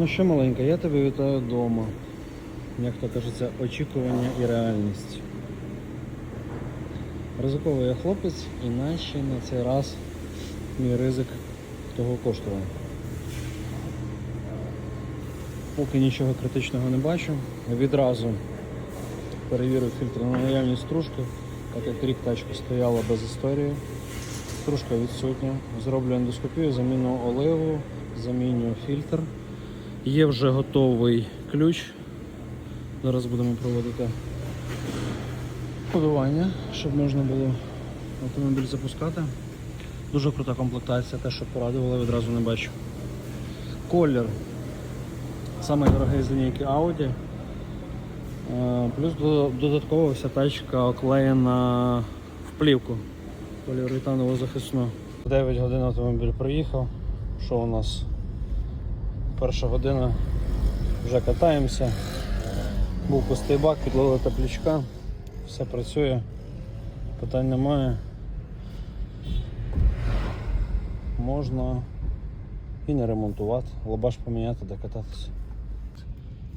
Ну що маленька, я тебе вітаю вдома. Як то кажеться, очікування і реальність. Ризиковий я хлопець, і наче на цей раз мій ризик того коштував. Поки нічого критичного не бачу. Відразу перевірив фільтр на наявність стружки, так як рік тачка стояла без історії. Стружка відсутня. Зроблю ендоскопію, заміну оливу, заміню фільтр. Є вже готовий ключ. Зараз будемо проводити кодування, щоб можна було автомобіль запускати. Дуже крута комплектація, те, що порадували, відразу не бачу. Колір. Саме дорогий з лінійки Audi. Е, Плюс додатково вся тачка оклеєна в плівку поліуретанову захисну. 9 годин автомобіль проїхав. Що у нас? Перша година. Вже катаємося. Був пустий бак, підлили теплічка. Все працює. Питань немає. Можна і не ремонтувати. Лобаш поміняти, де кататися.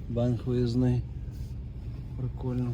Банк виїзний. Прикольно.